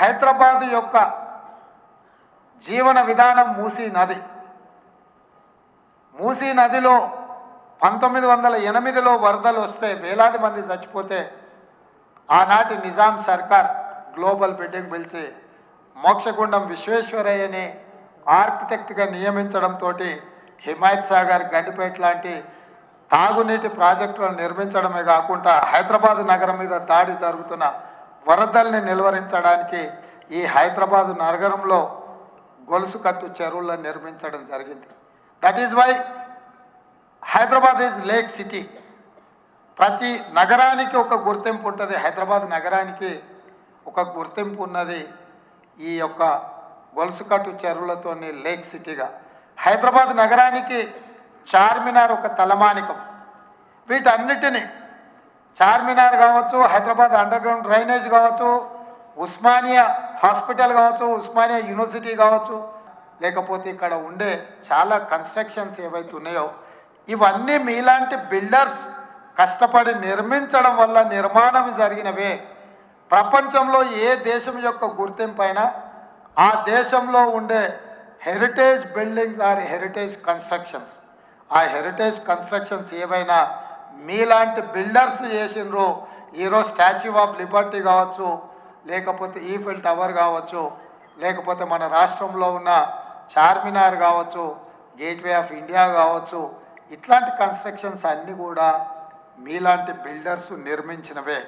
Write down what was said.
హైదరాబాద్ యొక్క జీవన విధానం మూసీ నది. మూసీ నదిలో పంతొమ్మిది వందల ఎనిమిదిలో వరదలు వస్తే వేలాది మంది చచ్చిపోతే ఆనాటి నిజాం సర్కార్ గ్లోబల్ బిల్డింగ్ పిలిచి మోక్షగుండం విశ్వేశ్వరయ్యని ఆర్కిటెక్ట్గా నియమించడంతో హిమాయత్ సాగర్ గండిపేట లాంటి తాగునీటి ప్రాజెక్టులను నిర్మించడమే కాకుండా హైదరాబాద్ నగరం మీద దాడి జరుగుతున్న వరదల్ని నిలువరించడానికి ఈ హైదరాబాద్ నగరంలో గొలుసు కట్టు చెరువులను నిర్మించడం జరిగింది. That is why Hyderabad is lake city ప్రతి నగరానికి ఒక గుర్తింపు ఉంటుంది. హైదరాబాద్ నగరానికి ఒక గుర్తింపు ఉన్నది ఈ యొక్క గొలుసుకట్టు చెరువులతోని లేక్ సిటీగా హైదరాబాద్ నగరానికి చార్మినార్ ఒక తలమానికం. వీటన్నిటినీ చార్మినార్ కావచ్చు హైదరాబాద్ అండర్ గ్రౌండ్ డ్రైనేజ్ కావచ్చు ఉస్మానియా హాస్పిటల్ కావచ్చు ఉస్మానియా యూనివర్సిటీ కావచ్చు లేకపోతే ఇక్కడ ఉండే చాలా కన్స్ట్రక్షన్స్ ఏవైతే ఉన్నాయో ఇవన్నీ మీలాంటి బిల్డర్స్ కష్టపడి నిర్మించడం వల్ల నిర్మాణం జరిగినవే. ప్రపంచంలో ఏ దేశం యొక్క గుర్తింపైన ఆ దేశంలో ఉండే heritage buildings or heritage constructions ఆ హెరిటేజ్ కన్స్ట్రక్షన్స్ ఏవైనా మీలాంటి బిల్డర్స్ చేసినరు ఈరోజు స్టాచ్యూ ఆఫ్ లిబర్టీ కావచ్చు లేకపోతే ఈఫిల్ టవర్ కావచ్చు లేకపోతే మన రాష్ట్రంలో ఉన్న చార్మినార్ కావచ్చు గేట్వే ఆఫ్ ఇండియా కావచ్చు ఇట్లాంటి కన్స్ట్రక్షన్స్ అన్నీ కూడా మీలాంటి బిల్డర్స్ నిర్మించినవే.